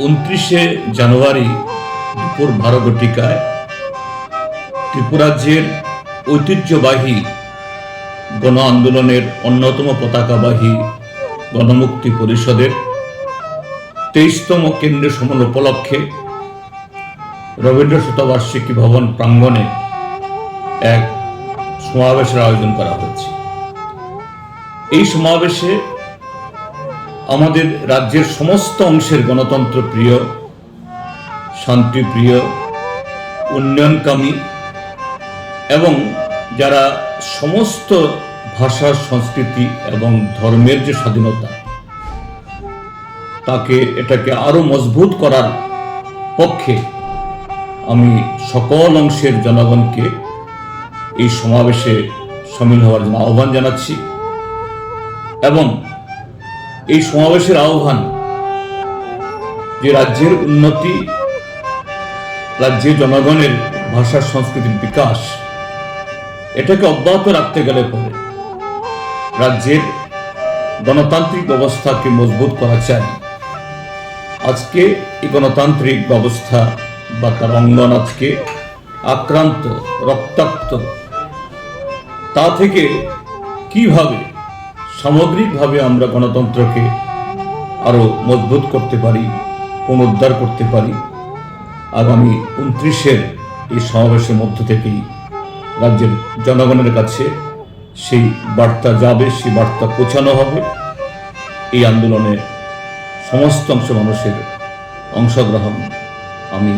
উনত্রিশে জানুয়ারি দুপুর বারো ঘটিকায় ত্রিপুরাজ্যের ঐতিহ্যবাহী গণ আন্দোলনের অন্যতম পতাকাবাহী গণমুক্তি পরিষদের তেইশতম কেন্দ্রীয় সমান উপলক্ষে রবীন্দ্র শতবার্ষিকী ভবন প্রাঙ্গণে এক সমাবেশের আয়োজন করা হয়েছে। এই সমাবেশে আমাদের রাজ্যের সমস্ত অংশের গণতন্ত্র প্রিয় শান্তিপ্রিয় উন্নয়নকামী এবং যারা সমস্ত ভাষা, সংস্কৃতি এবং ধর্মের যে স্বাধীনতা, তাকে এটাকে আরও মজবুত করার পক্ষে আমি সকল অংশের জনগণকে এই সমাবেশে সামিল হওয়ার জন্য আহ্বান জানাচ্ছি এবং এই সমাবেশের আহ্বান যে রাজ্যের উন্নতি, রাজ্যের জনগণের ভাষা, সংস্কৃতির বিকাশ, এটাকে অব্যাহত রাখতে গেলে পরে রাজ্যের গণতান্ত্রিক ব্যবস্থাকে মজবুত করা চাই আজকে এই গণতান্ত্রিক ব্যবস্থা বা তার অঙ্গন আজকে আক্রান্ত, রক্তাক্ত, তা থেকে কীভাবে সামগ্রিকভাবে আমরা গণতন্ত্রকে আরও মজবুত করতে পারি, পুনরুদ্ধার করতে পারি। আগামী উনত্রিশের এই সমাবেশের মধ্য থেকেই রাজ্যের জনগণের কাছে সেই বার্তা যাবে, সেই বার্তা পৌঁছানো হবে। এই আন্দোলনে সমস্ত অংশ মানুষের অংশগ্রহণ আমি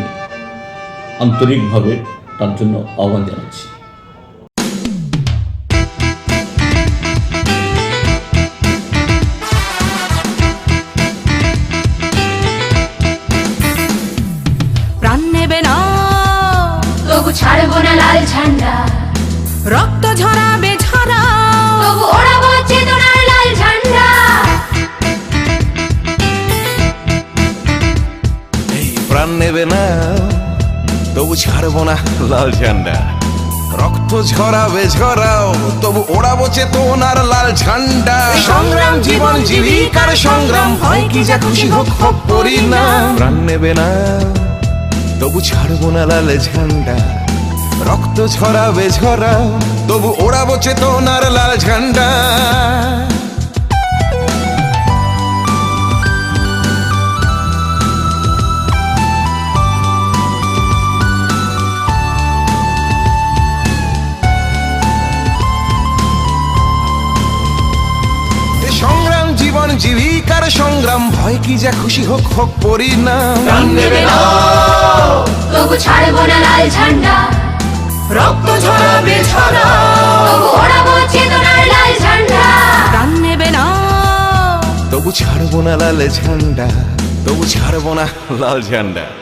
আন্তরিকভাবে তার জন্য আহ্বান জানাচ্ছি। তবু ছাড়বো না লাল ঝান্ডা। রক্ত ঝরাবে ঝরা। তবু ওড়াবো চেতনার লাল ঝান্ডা। এই প্রাণ নেবে না তবু ছাড়বো না লাল ঝান্ডা। রক্ত ঝরাবে ঝরাও তবু ওড়াবো চেতনার লাল ঝান্ডা। সংগ্রাম জীবন জীবিকার সংগ্রাম হয় কি যা খুশি হোক হোক করি না প্রাণ নেবে না তবু ছাড়বো না লাল ঝান্ডা রক্ত ঝরাবে ঝরাও তবু ওড়াবো চেতনার লাল ঝান্ডা সংগ্রাম জীবন জীবিকার সংগ্রাম, ভয় কি যা খুশি হোক হোক পরি না। তবু ছাড়বো না লাল ঝান্ডা। রক্ত ঝরাবে তবু ওড়াবো চেতনার লাল ঝান্ডা। প্রাণ নেবে না। তবু ছাড়বো না লাল ঝান্ডা। তবু ছাড়বো না লাল ঝান্ডা।